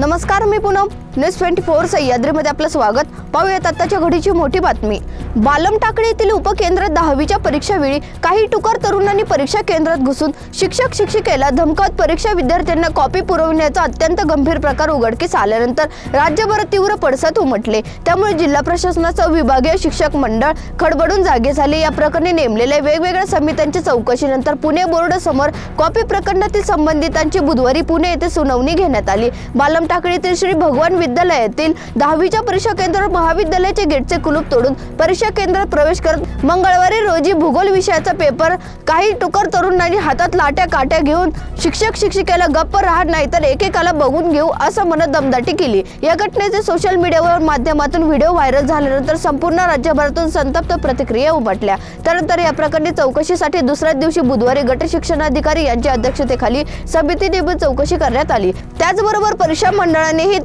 नमस्कार मी Poonam. News twenty four सह्याद्रीमध्ये आपलं स्वागत. पाहूयात आताच्या घडीची मोठी बातमी. बालम येथील उपकेंद्रात दहावीच्या परीक्षावेळी काही टुकार तरुणांनी परीक्षा केंद्रात घुसून शिक्षक शिक्षिकेला धमकावत परीक्षा विद्यार्थ्यांना कॉपी पुरविण्याचा अत्यंत गंभीर प्रकार उघडकीस आल्यानंतर राज्यभरात तीव्र पडसाद उमटले. त्यामुळे जिल्हा प्रशासनाचं विभागीय शिक्षक मंडळ खडबडून जागे झाले. या प्रकरणी नेमलेल्या वेगवेगळ्या समित्यांच्या चौकशीनंतर पुणे बोर्ड समोर कॉपी प्रकरणातील संबंधितांची बुधवारी पुणे येथे सुनावणी घेण्यात आली. बालम येथील श्री भगवान महाविद्यालयातील दहावीच्या परीक्षा केंद्रावर महाविद्यालयाचे गेटचे कुलूप तोडून परीक्षा केंद्रात प्रवेश करत मंगळवारी रोजी भूगोल विषयाचा पेपर काही टुकर तरुणांनी हातात लाट्या काट्या घेऊन शिक्षक शिक्षिकेला गप्प राहत नाही तर एकेकाला बघून घेऊ असं म्हणत दमदाटी केली. या घटनेचे सोशल मीडियावर माध्यमातून व्हिडिओ व्हायरल झाल्यानंतर संपूर्ण राज्यभरातून संतप्त प्रतिक्रिया उमटल्या. त्यानंतर या प्रकरणी चौकशीसाठी दुसऱ्या दिवशी बुधवारी गट शिक्षणाधिकारी यांच्या अध्यक्षतेखाली समिती नेमून चौकशी करण्यात आली. त्याचबरोबर परीक्षा मंडळाने ही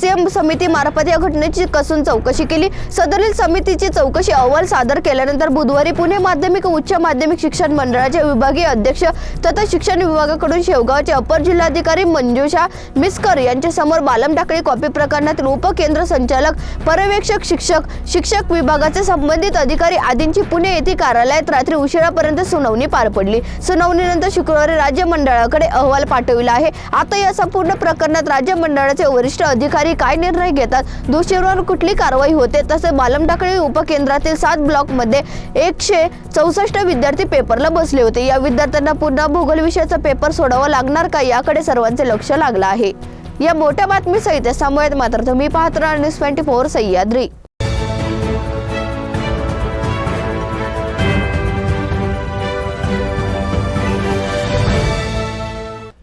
सीएम समिती मार्फत या घटनेची कसून चौकशी केली. सदरील समितीची चौकशी अहवाल सादर केल्यानंतर बुधवारी पुणे माध्यमिक व उच्च माध्यमिक शिक्षण मंडळाचे विभागीय अध्यक्ष तथा शिक्षण विभागाकडून शेवगावचे अपर जिल्हाधिकारी मंजुषा मिस्कर यांच्या समोर बालम टाकळी कॉपी प्रकरणातील उपकेंद्र संचालक पर्यवेक्षक शिक्षक शिक्षक विभागाचे संबंधित अधिकारी आदींची पुणे येथे कार्यालयात रात्री उशिरापर्यंत सुनावणी पार पडली. सुनावणीनंतर शुक्रवारी राज्य मंडळाकडे अहवाल पाठविला आहे. आता या संपूर्ण प्रकरणात राज्य मंडळाचे वरिष्ठ अधिकारी काय निर्णय घेतात? दोषींवर कुठली कारवाई होते? तसे बालमटाकळी उपकेंद्रातील सात ब्लॉकमध्ये एकशे चौसष्ट विद्यार्थी पेपरला बसले होते. या विद्यार्थ्यांना पुन्हा भूगोल विषयाचा पेपर सोडावा लागणार का? याकडे सर्वांचे लक्ष लागलं आहे. या मोठ्या बातमीसहित समोर मात्र तुम्ही पाहत राहा न्यूज ट्वेंटी फोर सह्याद्री.